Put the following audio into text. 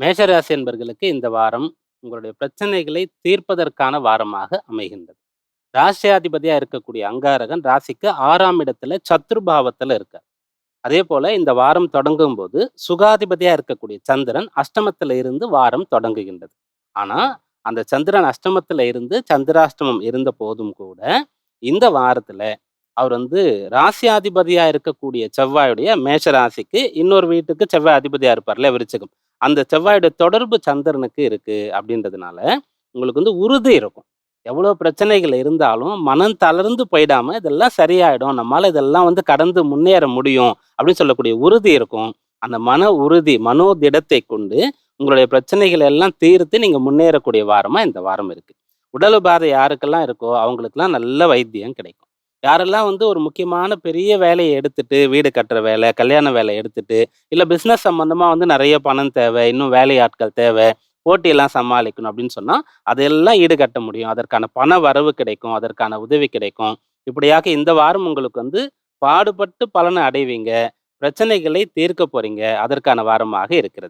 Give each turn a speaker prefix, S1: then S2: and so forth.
S1: மேஷராசி என்பர்களுக்கு இந்த வாரம் உங்களுடைய பிரச்சனைகளை தீர்ப்பதற்கான வாரமாக அமைகின்றது. ராசியாதிபதியா இருக்கக்கூடிய அங்காரகன் ராசிக்கு ஆறாம் இடத்துல சத்ருபாவத்துல இருக்கார். அதே போல இந்த வாரம் தொடங்கும் போது சுகாதிபதியா இருக்கக்கூடிய சந்திரன் அஷ்டமத்துல இருந்து வாரம் தொடங்குகின்றது. ஆனா அந்த சந்திரன் அஷ்டமத்துல இருந்து சந்திராஷ்டமம் இருந்த போதும் கூட இந்த வாரத்துல அவர் வந்து ராசியாதிபதியா இருக்கக்கூடிய செவ்வாயுடைய மேஷ ராசிக்கு இன்னொரு வீட்டுக்கு செவ்வாய் அதிபதியா இருப்பார்ல விருச்சகம். அந்த செவ்வாயோட தொடர்பு சந்திரனுக்கு இருக்குது அப்படின்றதுனால உங்களுக்கு வந்து உறுதி இருக்கும். எவ்வளோ பிரச்சனைகள் இருந்தாலும் மனம் தளர்ந்து போயிடாமல் இதெல்லாம் சரியாயிடும் நம்மளால் இதெல்லாம் வந்து கடந்து முன்னேற முடியும் அப்படின்னு சொல்லக்கூடிய உறுதி இருக்கும். அந்த மன உறுதி மனோதிடத்தை கொண்டு உங்களுடைய பிரச்சனைகளை எல்லாம் தீர்த்து நீங்கள் முன்னேறக்கூடிய வாரமாக இந்த வாரம் இருக்குது உடல் உபாதை யாருக்கெல்லாம் இருக்கோ அவங்களுக்கெல்லாம் நல்ல வைத்தியம் கிடைக்கும். யாரெல்லாம் வந்து ஒரு முக்கியமான பெரிய வேலையை எடுத்துட்டு வீடு கட்டுற வேலை கல்யாண வேலை எடுத்துட்டு இல்லை பிஸ்னஸ் சம்மந்தமாக வந்து நிறைய பணம் தேவை இன்னும் வேலையாட்கள் தேவை போட்டியெல்லாம் சமாளிக்கணும் அப்படின்னு சொன்னால் அதெல்லாம் ஈடுகட்ட முடியும். அதற்கான பண வரவு கிடைக்கும் அதற்கான உதவி கிடைக்கும். இப்படியாக இந்த வாரம் உங்களுக்கு வந்து பாடுபட்டு பலனை அடைவீங்க பிரச்சனைகளை தீர்க்க போறீங்க. அதற்கான வாரமாக இருக்கிறது.